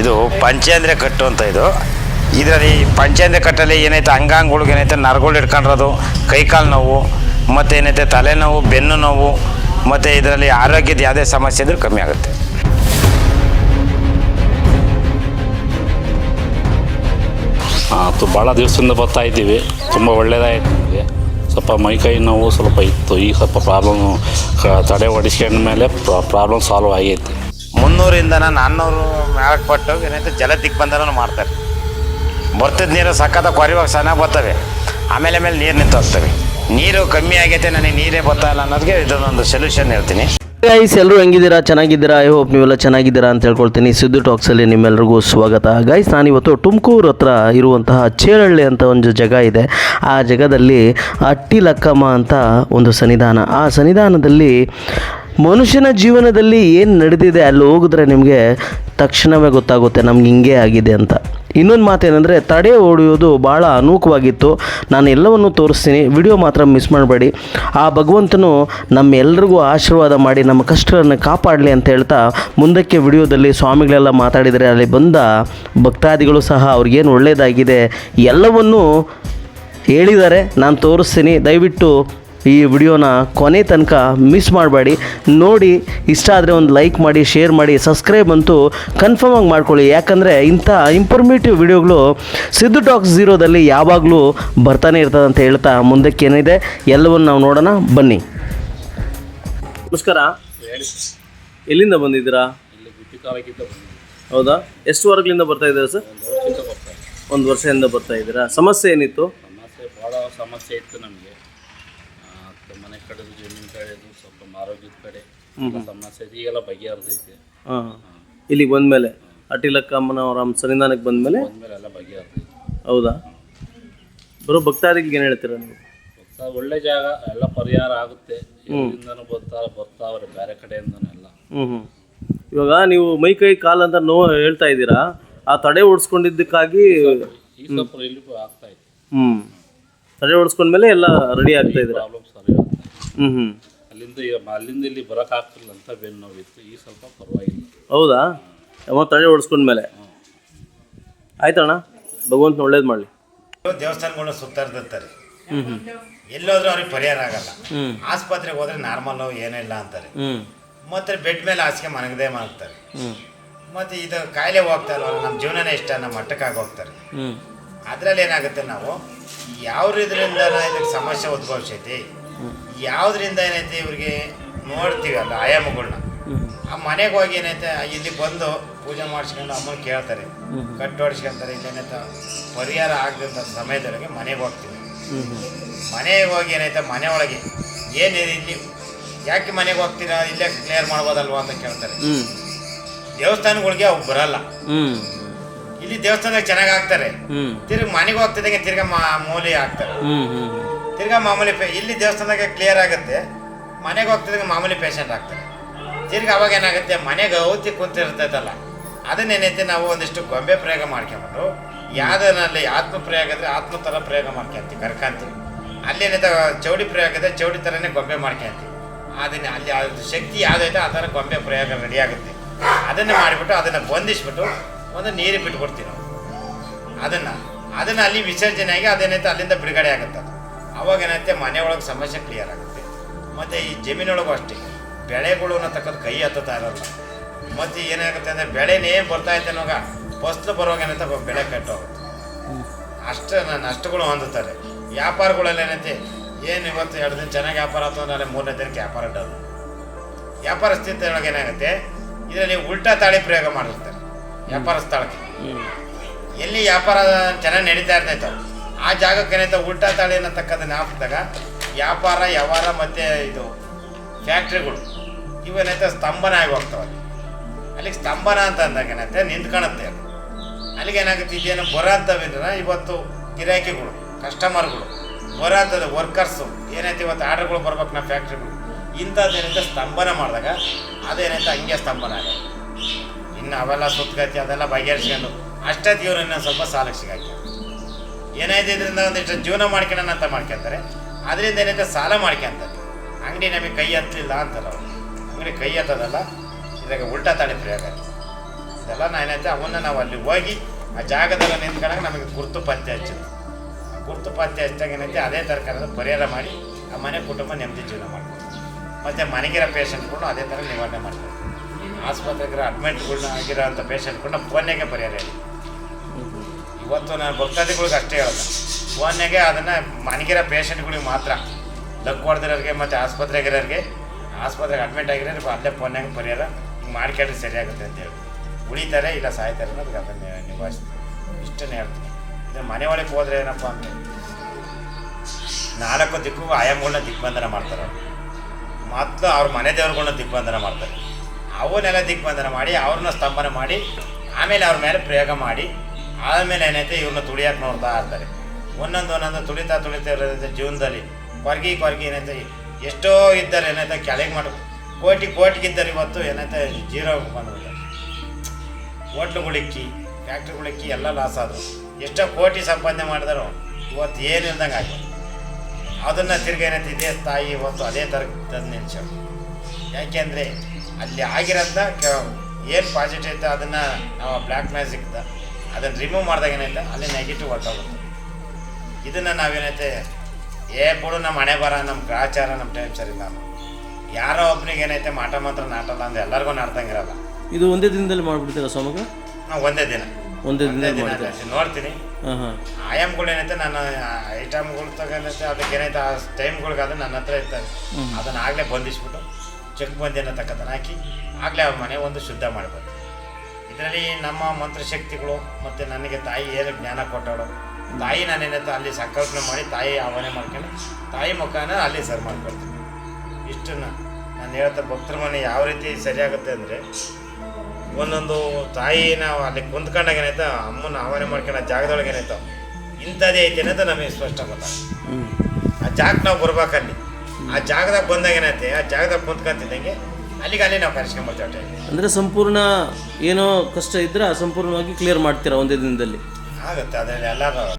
ಇದು ಪಂಚೇಂದ್ರ ಕಟ್ಟು ಅಂತ ಇದು. ಇದರಲ್ಲಿ ಪಂಚೇಂದ್ರ ಕಟ್ಟಲ್ಲಿ ಏನೈತೆ ಅಂಗಾಂಗಗಳಿಗೆ ಏನೈತೆ ನರಗಳು ಹಿಡ್ಕೊಂಡಿರೋದು ಕೈಕಾಲು ನೋವು, ಮತ್ತು ಏನೈತೆ ತಲೆನೋವು ಬೆನ್ನು ನೋವು, ಮತ್ತು ಇದರಲ್ಲಿ ಆರೋಗ್ಯದ ಯಾವುದೇ ಸಮಸ್ಯೆ ಇದ್ರೂ ಕಮ್ಮಿ ಆಗುತ್ತೆ. ಭಾಳ ದಿವಸದಿಂದ ಬರ್ತಾ ಇದ್ದೀವಿ. ತುಂಬ ಒಳ್ಳೆಯದಾಯಿತು ನಮಗೆ ಸ್ವಲ್ಪ ಮೈಕೈ ನೋವು ಸ್ವಲ್ಪ ಇತ್ತು. ಈಗ ಸ್ವಲ್ಪ ಪ್ರಾಬ್ಲಮ್ ತಡೆ ಹೊಡಿಸ್ಕೊಂಡ ಮೇಲೆ ಪ್ರಾಬ್ಲಮ್ ಸಾಲ್ವ್ ಆಗೈತಿ. ಮುನ್ನೂರಿಂದ ನಾನ್ನೂರು ಮ್ಯಾಲಕ್ಕೆ ಪಟ್ಟು ಏನೈತೆ ಜಲ ದಿಗ್ಬಂಧನ ಮಾಡ್ತಾರೆ. ಬರ್ತದ ನೀರು ಸಖತ್ತ ಕೊರಿವಾಗ ಚೆನ್ನಾಗಿ ಬರ್ತವೆ. ಆಮೇಲೆ ಆಮೇಲೆ ನೀರು ನಿಂತು ಹೋಗ್ತವೆ. ನೀರು ಕಮ್ಮಿ ಆಗೈತೆ, ನನಗೆ ನೀರೇ ಬರ್ತಾ ಇಲ್ಲ ಅನ್ನೋದಕ್ಕೆ ಇದೊಂದು ಸೊಲ್ಯೂಷನ್ ಹೇಳ್ತೀನಿ. ಗೈಸ್ ಎಲ್ಲರೂ ಹೆಂಗಿದ್ದೀರಾ? ಚೆನ್ನಾಗಿದ್ದೀರಾ? ಐ ಹೋಪ್ ನೀವೆಲ್ಲ ಚೆನ್ನಾಗಿದ್ದೀರಾ ಅಂತ ಹೇಳ್ಕೊಳ್ತೀನಿ. ಸಿದ್ದು ಟಾಕ್ಸಲ್ಲಿ ನಿಮ್ಮೆಲ್ಲರಿಗೂ ಸ್ವಾಗತ. ಗೈಸ್ ನಾನಿವತ್ತು ತುಮಕೂರು ಹತ್ರ ಇರುವಂತಹ ಚೇರಳ್ಳಿ ಅಂತ ಒಂದು ಜಾಗ ಇದೆ. ಆ ಜಾಗದಲ್ಲಿ ಅಟ್ಟಿ ಲಕ್ಕಮ್ಮ ಅಂತ ಒಂದು ಸನ್ನಿಧಾನ. ಆ ಸನ್ನಿಧಾನದಲ್ಲಿ ಮನುಷ್ಯನ ಜೀವನದಲ್ಲಿ ಏನು ನಡೆದಿದೆ, ಅಲ್ಲಿ ಹೋಗಿದ್ರೆ ನಿಮಗೆ ತಕ್ಷಣವೇ ಗೊತ್ತಾಗುತ್ತೆ ನಮ್ಗೆ ಹಿಂಗೆ ಆಗಿದೆ ಅಂತ. ಇನ್ನೊಂದು ಮಾತೇನೆಂದರೆ, ತಡೆ ಹೊಡೆಯೋದು ಭಾಳ ಅನೂಕವಾಗಿತ್ತು. ನಾನು ಎಲ್ಲವನ್ನು ತೋರಿಸ್ತೀನಿ, ವಿಡಿಯೋ ಮಾತ್ರ ಮಿಸ್ ಮಾಡಬೇಡಿ. ಆ ಭಗವಂತನು ನಮ್ಮೆಲ್ಲರಿಗೂ ಆಶೀರ್ವಾದ ಮಾಡಿ ನಮ್ಮ ಕಷ್ಟಗಳನ್ನು ಕಾಪಾಡಲಿ ಅಂತ ಹೇಳ್ತಾ ಮುಂದಕ್ಕೆ ವಿಡಿಯೋದಲ್ಲಿ ಸ್ವಾಮಿಗಳೆಲ್ಲ ಮಾತಾಡಿದರೆ, ಅಲ್ಲಿ ಬಂದ ಭಕ್ತಾದಿಗಳು ಸಹ ಅವ್ರಿಗೇನು ಒಳ್ಳೆಯದಾಗಿದೆ ಎಲ್ಲವನ್ನೂ ಹೇಳಿದ್ದಾರೆ. ನಾನು ತೋರಿಸ್ತೀನಿ, ದಯವಿಟ್ಟು ಈ ವಿಡಿಯೋನ ಕೊನೆ ತನಕ ಮಿಸ್ ಮಾಡಬೇಡಿ. ನೋಡಿ ಇಷ್ಟ ಆದರೆ ಒಂದು ಲೈಕ್ ಮಾಡಿ ಶೇರ್ ಮಾಡಿ ಸಬ್ಸ್ಕ್ರೈಬ್ ಅಂತೂ ಕನ್ಫರ್ಮ್ ಆಗಿ ಮಾಡ್ಕೊಳ್ಳಿ. ಯಾಕಂದರೆ ಇಂಥ ಇಂಫಾರ್ಮೇಟಿವ್ ವಿಡಿಯೋಗಳು ಸಿದ್ದು ಟಾಕ್ಸ್ ಝೀರೋದಲ್ಲಿ ಯಾವಾಗಲೂ ಬರ್ತಾನೆ ಇರ್ತದೆ ಅಂತ ಹೇಳ್ತಾ ಮುಂದಕ್ಕೆ ಏನಿದೆ ಎಲ್ಲವನ್ನು ನಾವು ನೋಡೋಣ. ಬನ್ನಿ. ನಮಸ್ಕಾರ. ಎಲ್ಲಿಂದ ಬಂದಿದ್ದೀರಾ? ಹೌದಾ? ಎಷ್ಟು ವಾರಗಳಿಂದ ಬರ್ತಾ ಇದ್ದೀರಾ ಸರ್? ಒಂದು ವರ್ಷದಿಂದ ಬರ್ತಾ ಇದ್ದೀರಾ? ಸಮಸ್ಯೆ ಏನಿತ್ತು? ಸಮಸ್ಯೆ ಭಾಳ ಸಮಸ್ಯೆ ಇತ್ತು ನಮಗೆ ಮನೆ ಕಡೆದು ಜಮೀನು ಕಡೆದು ಸ್ವಲ್ಪ ಆರೋಗ್ಯದ ಕಡೆ ಎಲ್ಲ ಸಮಸ್ಯೆ ಐತಿ ಈಗೆಲ್ಲ ಬಗೆಹರಿದೈತೆ. ಹಾಂ. ಇಲ್ಲಿಗೆ ಬಂದಮೇಲೆ ಅಟಿಲಕ್ಕಮ್ಮನವರ ಸನ್ನಿಧಾನಕ್ಕೆ ಬಂದಮೇಲೆ ಬಂದಮೇಲೆ ಎಲ್ಲ ಬಗೆಹರಿದೈತೆ. ಹೌದಾ? ಬರೋ ಭಕ್ತಾದಿಗಳಿಗೆ ಏನು ಹೇಳ್ತೀರ ನೀವು? ಒಳ್ಳೆ ಜಾಗ ಎಲ್ಲ ಪರಿಹಾರ ಆಗುತ್ತೆ. ಇದರಿಂದನೂ ಬರ್ತಾರೆ ಬರ್ತಾವ್ರೆ ಬೇರೆ ಕಡೆಯಿಂದನೂ ಎಲ್ಲ. ಹ್ಞೂ ಹ್ಞೂ ಇವಾಗ ನೀವು ಮೈ ಕೈ ಕಾಲು ಅಂತ ನೋವು ಹೇಳ್ತಾ ಇದ್ದೀರಾ? ಆ ತಡೆ ಓಡಿಸ್ಕೊಂಡಿದ್ದಕ್ಕಾಗಿ ಈ ಸ್ವಲ್ಪ ರಿಲೀಫ್ ಆಗ್ತಾ ಇದೆ. ಹ್ಞೂ ತಡೆ ಓಡಿಸ್ಕೊಂಡ್ಮೇಲೆ ಎಲ್ಲ ರೆಡಿ ಆಗ್ತಾ ಇದ್ದೀರಾ? ಪ್ರಾಬ್ಲಮ್ ಸರಿ ಆಗ್ತಾ ಹ್ಞೂ ಹ್ಞೂ ಅಲ್ಲಿಂದ ಈಗ- ಅಲ್ಲಿಂದ ಇಲ್ಲಿ ಬರೋಕ್ಕಾಗ್ತಿಲ್ಲ ಅಂತ ಬೆನ್ನು ನೋವಿತ್ತು ಈಗ ಸ್ವಲ್ಪ ಪರವಾಗಿಲ್ಲ. ಹೌದಾ? ಅಮ್ಮ ತಡೆ ಓಡಿಸ್ಕೊಂಡ್ಮೇಲೆ ಆಯ್ತಣ್ಣ ಭಗವಂತನ ಒಳ್ಳೇದು ಮಾಡಲಿ. ದೇವಸ್ಥಾನಗಳನ್ನ ಸುತ್ತಾಡ್ತಿರ್ತಾರೆ ಹ್ಞೂ ಹ್ಞೂ ಎಲ್ಲೋದ್ರೂ ಅವ್ರಿಗೆ ಪರಿಹಾರ ಆಗಲ್ಲ. ಹ್ಞೂ ಆಸ್ಪತ್ರೆಗೆ ಹೋದ್ರೆ ನಾರ್ಮಲ್ ಇಲ್ಲ ಅಂತಾರೆ. ಹ್ಞೂ ಮತ್ತೆ ಬೆಡ್ ಮೇಲೆ ಹಾಸಿಗೆ ಮನಗದೇ ಮಾಡ್ತಾರೆ. ಮತ್ತೆ ಇದು ಕಾಯಿಲೆ ಹೋಗ್ತಾ ಇಲ್ವಲ್ಲ ನಮ್ಮ ಜೀವನನೇ ಇಷ್ಟ ನಮ್ಮ ಮಟ್ಟಕ್ಕಾಗಿ ಹೋಗ್ತಾರೆ ಹ್ಞೂ ಅದರಲ್ಲಿ ಏನಾಗುತ್ತೆ ನಾವು ಯಾವ ಇದರಿಂದ ಇದಕ್ಕೆ ಸಮಸ್ಯೆ ಉದ್ಭವಿಸೈತಿ ಯಾವುದರಿಂದ ಏನೈತೆ ಇವ್ರಿಗೆ ನೋಡ್ತೀವಲ್ಲ ಆಯಾಮಗಳನ್ನ ಆ ಮನೆಗೆ ಹೋಗಿ ಏನೈತೆ ಇಲ್ಲಿ ಬಂದು ಪೂಜೆ ಮಾಡಿಸ್ಕೊಂಡು ಅಮ್ಮನ ಕೇಳ್ತಾರೆ ಕಟ್ಟು ಹೊಡಿಸ್ಕೊಂತಾರೆ ಇಲ್ಲೇನೈತೆ ಪರಿಹಾರ ಆಗದಂಥ ಸಮಯದೊಳಗೆ ಮನೆಗೆ ಹೋಗ್ತೀವಿ. ಮನೆಗೆ ಹೋಗಿ ಏನೈತೆ ಮನೆ ಒಳಗೆ ಏನಿದೆ ಇಲ್ಲಿ? ಯಾಕೆ ಮನೆಗೆ ಹೋಗ್ತೀರಾ ಇಲ್ಲೇ ಕ್ಲಿಯರ್ ಮಾಡ್ಬೋದಲ್ವಾ ಅಂತ ಕೇಳ್ತಾರೆ. ದೇವಸ್ಥಾನಗಳಿಗೆ ಅವು ಬರಲ್ಲ. ಇಲ್ಲಿ ದೇವಸ್ಥಾನದಾಗ ಚೆನ್ನಾಗಿ ಆಗ್ತಾರೆ ತಿರ್ಗಿ ಮನೆಗೆ ಹೋಗ್ತಿದ್ದಂಗೆ ತಿರ್ಗ ಮಾಮೂಲಿ ಆಗ್ತಾರೆ ತಿರ್ಗಾ ಮಾಮೂಲಿ ಪೇ ಇಲ್ಲಿ ದೇವಸ್ಥಾನದಾಗ ಕ್ಲಿಯರ್ ಆಗುತ್ತೆ. ಮನೆಗೆ ಹೋಗ್ತಿದ್ದಂಗೆ ಮಾಮೂಲಿ ಪೇಷಂಟ್ ಆಗ್ತಾರೆ. ತಿರ್ಗಿ ಅವಾಗ ಏನಾಗುತ್ತೆ, ಮನೆಗೆ ಔತಿ ಕುಂತಿರ್ತೈತಲ್ಲ ಅದನ್ನೇನೈತೆ ನಾವು ಒಂದಿಷ್ಟು ಗೊಂಬೆ ಪ್ರಯೋಗ ಮಾಡ್ಕೊಂಬಿಟ್ಟು ಯಾವ್ದನಲ್ಲಿ ಆತ್ಮ ಪ್ರಯೋಗ ಇದ್ರೆ ಆತ್ಮ ಥರ ಪ್ರಯೋಗ ಮಾಡ್ಕೊಂತೀವಿ, ಕರ್ಕಂತೀವಿ. ಅಲ್ಲೇನೈತೆ ಚೌಡಿ ಪ್ರಯೋಗ ಇದೆ, ಚೌಡಿ ಥರನೇ ಗೊಂಬೆ ಮಾಡ್ಕೊಂತೀವಿ. ಅದನ್ನ ಅಲ್ಲಿ ಅದ್ರ ಶಕ್ತಿ ಯಾವುದೈತೆ, ಆ ಥರ ಗೊಂಬೆ ಪ್ರಯೋಗ ರೆಡಿ ಆಗುತ್ತೆ. ಅದನ್ನು ಮಾಡಿಬಿಟ್ಟು ಅದನ್ನು ಬಂಧಿಸ್ಬಿಟ್ಟು ಒಂದು ನೀರು ಬಿಟ್ಬಿಡ್ತೀವಿ ನಾವು. ಅದನ್ನು ಅದನ್ನು ಅಲ್ಲಿ ವಿಸರ್ಜನೆ ಆಗಿ ಅದೇನೈತೆ, ಅಲ್ಲಿಂದ ಬಿಡುಗಡೆ ಆಗುತ್ತೆ ಅವಾಗ ಏನೈತೆ ಮನೆ ಒಳಗೆ ಸಮಸ್ಯೆ ಕ್ಲಿಯರ್ ಆಗುತ್ತೆ. ಮತ್ತು ಈ ಜಮೀನೊಳಗೂ ಅಷ್ಟೇ ಬೆಳೆಗಳು ಅನ್ನತಕ್ಕದ್ದು ಕೈ ಹತ್ತುತ್ತಾ ಇರಲ್ಲ. ಮತ್ತು ಏನಾಗುತ್ತೆ ಅಂದರೆ ಬೆಳೆನೇ ಬರ್ತಾ ಇತ್ತು ಅನ್ನೋಗ ಫಸ್ಲು ಬರುವಾಗ ಏನಂತ ಬೆಳೆ ಕಟ್ಟೋಗುತ್ತೆ ಅಷ್ಟು ನಷ್ಟಗಳು ಹೊಂದುತ್ತಾರೆ. ವ್ಯಾಪಾರಗಳಲ್ಲಿ ಏನೈತೆ ಏನು ಇವತ್ತು ಎರಡು ದಿನ ಚೆನ್ನಾಗಿ ವ್ಯಾಪಾರ ಆಯ್ತು ಅಂದರೆ ಮೂರನೇ ದಿನಕ್ಕೆ ವ್ಯಾಪಾರ ಡೌನ್ ವ್ಯಾಪಾರ ಸ್ಥಿತಿ ಒಳಗೆ ಏನಾಗುತ್ತೆ ಇದರಲ್ಲಿ ಉಲ್ಟಾ ತಾಳಿ ಪ್ರಯೋಗ ಮಾಡಿರ್ತಾರೆ. ವ್ಯಾಪಾರ ಸ್ಥಳಕ್ಕೆ ಎಲ್ಲಿ ವ್ಯಾಪಾರ ಚೆನ್ನಾಗಿ ನಡೀತಾ ಇರ್ತೈತೋ ಆ ಜಾಗಕ್ಕೆ ಏನೈತೆ ಉಲ್ಟಾ ತಾಳಿ ಅನ್ನತಕ್ಕದನ್ನ ಹಾಕಿದಾಗ ವ್ಯಾಪಾರ, ವ್ಯವಹಾರ ಮತ್ತು ಇದು ಫ್ಯಾಕ್ಟ್ರಿಗಳು ಇವೇನೈತೆ ಸ್ತಂಭನ ಆಗಿ ಹೋಗ್ತಾವೆ ಅಲ್ಲಿ. ಅಲ್ಲಿಗೆ ಸ್ತಂಭನ ಅಂತ ಅಂದಾಗ ಏನಂತೆ ನಿಂತ್ಕೊಳತ್ತೆ ಅಲ್ಲಿಗೆ ಏನಾಗುತ್ತೆ? ಇದೇನು ಬರೋಂಥವಿಂದ್ರ ಇವತ್ತು ಗಿರಾಕಿಗಳು ಕಸ್ಟಮರ್ಗಳು ಬರೋಂಥದ್ದು ವರ್ಕರ್ಸು ಏನೈತೆ ಇವತ್ತು ಆರ್ಡರ್ಗಳು ಬರ್ಬೇಕು ನಮ್ಮ ಫ್ಯಾಕ್ಟ್ರಿಗಳು ಇಂಥದ್ದು ಏನೈತೆ ಸ್ತಂಭನ ಮಾಡಿದಾಗ ಅದೇನೈತೆ ಹಂಗೆ ಸ್ತಂಭನ ಆಗ ಇನ್ನು ಅವೆಲ್ಲ ಸುತ್ತಗತಿ ಅದೆಲ್ಲ ಬಗೆಹರಿಸ್ಕೊಂಡು ಅಷ್ಟೇ ಇವ್ರು ಇನ್ನೊಂದು ಸ್ವಲ್ಪ ಸಾಲಕ್ಕೆ ಸಿಗಾಕಿ ಏನಾಯ್ತು ಇದರಿಂದ ಒಂದಿಷ್ಟು ಜೀವನ ಮಾಡ್ಕೊಳ್ಳೋಣ ಅಂತ ಮಾಡ್ಕೊಂತಾರೆ. ಅದರಿಂದ ಏನೈತೆ ಸಾಲ ಮಾಡ್ಕೊಂತಾರೆ. ಅಂಗಡಿ ನಮಗೆ ಕೈ ಹತ್ತಲಿಲ್ಲ ಅಂತಾರೆ ಅವರು. ಅಂಗಡಿ ಕೈ ಹತ್ತದಲ್ಲ? ಇದಾಗ ಉಲ್ಟಾ ತಾಳಿ ಪ್ರಯೋಗ. ಇದೆಲ್ಲ ಏನೈತೆ ಅವನ್ನ ನಾವು ಅಲ್ಲಿ ಹೋಗಿ ಆ ಜಾಗದಲ್ಲಿ ನಿಂತ್ಕೊಂಡಾಗ ನಮಗೆ ಗುರ್ತು ಪತ್ತೆ ಹಚ್ಚಿದ್ರು. ಗುರ್ತು ಪತ್ತೆ ಹಚ್ಚಿದಾಗ ಏನೈತೆ ಅದೇ ತರಕಾರದ ಪರಿಹಾರ ಮಾಡಿ ಆ ಮನೆ ಕುಟುಂಬ ನೆಮ್ಮದಿ ಜೀವನ ಮಾಡ್ಬೋದು. ಮತ್ತು ಮನೆಗಿರೋ ಪೇಷಂಟ್ಗಳನ್ನ ಅದೇ ಥರ ನಿವಾರಣೆ ಮಾಡ್ಬೋದು. ಆಸ್ಪತ್ರೆಗಿರೋ ಅಡ್ಮಿಟ್ಗಳನ್ನ ಆಗಿರೋ ಅಂಥ ಪೇಷಂಟ್ಗಳನ್ನ ಫೋನ್ಯಾಗೆ ಪರಿಹಾರ ಹೇಳಿ ಇವತ್ತು ನಾನು ಭಕ್ತಾದಿಗಳಿಗೆ ಅಷ್ಟೇ ಹೇಳೋದು. ಫೋನ್ಯಾಗೆ ಅದನ್ನು ಮನೆಗಿರೋ ಪೇಷಂಟ್ಗಳಿಗೆ ಮಾತ್ರ. ಲಕ್ ಹೊಡೆದಿರೋರಿಗೆ ಮತ್ತು ಆಸ್ಪತ್ರೆಗಿರೋರಿಗೆ, ಆಸ್ಪತ್ರೆಗೆ ಅಡ್ಮಿಟ್ ಆಗಿರೋರು ಅಲ್ಲೇ ಫೋನ್ಯಾಗ ಪರಿಹಾರ ಹಿಂಗೆ ಮಾಡ್ಕೊಂಡ್ರೆ ಸರಿಯಾಗುತ್ತೆ ಅಂತ ಹೇಳಿ ಉಳಿತಾರೆ ಇಲ್ಲ ಸಾಯ್ತಾರೆ ಅನ್ನೋದಕ್ಕೆ ಅದನ್ನು ನಿಭಾಯಿಸ್ತೀನಿ. ಇಷ್ಟನ್ನೇ ಹೇಳ್ತೀನಿ. ಇದು ಮನೆ ಒಳಗೆ ಹೋದ್ರೆ ಏನಪ್ಪ ಅಂದರೆ, ನಾಲ್ಕು ದಿಕ್ಕು ಆಯಾಮಗಳನ್ನ ದಿಗ್ಬಂಧನ ಮಾಡ್ತಾರೆ ಮತ್ತು ಅವ್ರ ಮನೆ ದೇವ್ರುಗಳನ್ನ ದಿಗ್ಬಂಧನ ಮಾಡ್ತಾರೆ. ಅವನ್ನೆಲ್ಲ ದಿಗ್ಬಂಧನ ಮಾಡಿ ಅವ್ರನ್ನ ಸ್ತಂಭನ ಮಾಡಿ, ಆಮೇಲೆ ಅವ್ರ ಮೇಲೆ ಪ್ರಯೋಗ ಮಾಡಿ ಆಮೇಲೆ ಏನೈತೆ ಇವ್ರನ್ನ ತುಳಿಯಕ್ಕೆ ನೋಡ್ತಾ ಇರ್ತಾರೆ. ಒಂದೊಂದು ಒಂದೊಂದು ತುಳಿತಾ ತುಳಿತಾ ಇರೋದೈತೆ ಜೀವನದಲ್ಲಿ. ಕೊರ್ಗಿ ಕೊರ್ಗಿ ಏನೈತೆ ಎಷ್ಟೋ ಇದ್ದಾರೆ ಏನೈತೆ ಕೆಳಗೆ ಮಾಡಿ. ಕೋಟಿ ಕೋಟಿಗಿದ್ದಾರೆ ಇವತ್ತು ಏನೈತೆ ಜೀರೋ ಬಂದ್ಬಿಡ್ತಾರೆ. ಹೋಟ್ಲುಗಳಿಕ್ಕಿ ಫ್ಯಾಕ್ಟ್ರಿಗಳಿಕ್ಕಿ ಎಲ್ಲ ಲಾಸ್ ಆದರು. ಎಷ್ಟೋ ಕೋಟಿ ಸಂಪಾದನೆ ಮಾಡಿದ್ರು. ಇವತ್ತು ಏನು ಇಲ್ದಂಗೆ ಆಗಿದೆ ಅದನ್ನು ತಿರ್ಗಿ ಏನೈತೆ ಇದೇ ತಾಯಿ ಇವತ್ತು ಅದೇ ಥರ ತಂದು ನಿಲ್ಸೋದು ಯಾಕೆಂದರೆ ಅಲ್ಲಿ ಆಗಿರೋಂಥ ಏನು ಪಾಸಿಟಿವ್ ಅದನ್ನು ನಾವು ಬ್ಲ್ಯಾಕ್ ಮ್ಯಾಜಿಕ್ದ ಅದನ್ನು ರಿಮೂವ್ ಮಾಡಿದಾಗ ಏನೈತೆ ಅಲ್ಲಿ ನೆಗೆಟಿವ್ ಹೊರ್ಟೋಗುತ್ತೆ ಇದನ್ನು ನಾವೇನೈತೆ ಏ ಬಿಡು ನಮ್ಮ ಹಣೆ ಬರ ನಮ್ಮ ಗ್ರಾಚಾರ ನಮ್ಮ ಟೈಮ್ ಸರಿ ನಾನು ಯಾರೋ ಒಬ್ಬನಿಗೆ ಏನೈತೆ ಮಾಟ ಮಾತ್ರ ನಾಟಲ್ಲ ಅಂದ್ರೆ ಎಲ್ಲರಿಗೂ ನಾಡ್ದಂಗಿರಲ್ಲ ಇದು ಒಂದೇ ದಿನದಲ್ಲಿ ಮಾಡಿಬಿಡ್ತೀರಾ ಸೋಮಗ ನಾವು ಒಂದೇ ದಿನ. ಒಂದೇ ದಿನ ನೋಡ್ತೀನಿ. ಆಯಾಮ್ಗಳು ಏನೈತೆ ನನ್ನ ಐಟಮ್ಗಳು ತಗೊಂಡೈತೆ ಅದಕ್ಕೆ ಏನೈತೆ ಆ ಟೈಮ್ಗಳಿಗೆ ಅದು ನನ್ನ ಹತ್ರ ಇರ್ತದೆ ಅದನ್ನು ಆಗಲೇ ಬಂಧಿಸ್ಬಿಟ್ಟು ಚೆಕ್ ಬಂದಿನ ತಕ್ಕದನ್ನ ಹಾಕಿ ಆಗಲೇ ಅವ್ರ ಮನೆ ಒಂದು ಶುದ್ಧ ಮಾಡ್ಬೋದು. ಇದರಲ್ಲಿ ನಮ್ಮ ಮಂತ್ರಶಕ್ತಿಗಳು ಮತ್ತು ನನಗೆ ತಾಯಿ ಏನು ಜ್ಞಾನ ಕೊಟ್ಟಳು ತಾಯಿ ನಾನೇನೈತೆ ಅಲ್ಲಿ ಸಂಕಲ್ಪನೆ ಮಾಡಿ ತಾಯಿ ಆಹ್ವಾನ ಮಾಡ್ಕೊಂಡು ತಾಯಿ ಮುಖಾನ ಅಲ್ಲಿ ಸರ್ ಮಾಡ್ಕೊಳ್ತೀನಿ. ಇಷ್ಟನ್ನು ನಾನು ಹೇಳ್ತಾ ಭಕ್ತರ ಮನೆ ಯಾವ ರೀತಿ ಸರಿಯಾಗುತ್ತೆ ಅಂದರೆ ಒಂದೊಂದು ತಾಯಿನ ಅಲ್ಲಿ ಕುಂತ್ಕೊಂಡಾಗ ಏನಾಯ್ತು ಅಮ್ಮನ ಆಹ್ವಾನ ಮಾಡ್ಕೊಂಡು ಆ ಜಾಗದೊಳಗೆ ಏನಾಯ್ತು ಇಂಥದ್ದೇ ಐತೆ ಅನ್ನೋದು ನಮಗೆ ಸ್ಪಷ್ಟ ಆ ಜಾಗ ನಾವು ಬರ್ಬೇಕಲ್ಲಿ. ಆ ಜಾಗದಾಗ ಬಂದಾಗ ಏನಾಯ್ತು ಆ ಜಾಗದಾಗ ಕುಂತ್ಕೊಂತಿದ್ದಂಗೆ ಅಲ್ಲಿಗೆ ಅಲ್ಲಿ ನಾವು ಕರೆಸ್ಕೊಂಬರ್ತೀವಿ ಅಂದರೆ ಸಂಪೂರ್ಣ ಏನೋ ಕಷ್ಟ ಇದ್ರೆ ಸಂಪೂರ್ಣವಾಗಿ ಕ್ಲಿಯರ್ ಮಾಡ್ತೀರಾ ಒಂದೇ ದಿನದಲ್ಲಿ? ಆಗುತ್ತೆ ಅದರಲ್ಲಿ ಎಲ್ಲರೂ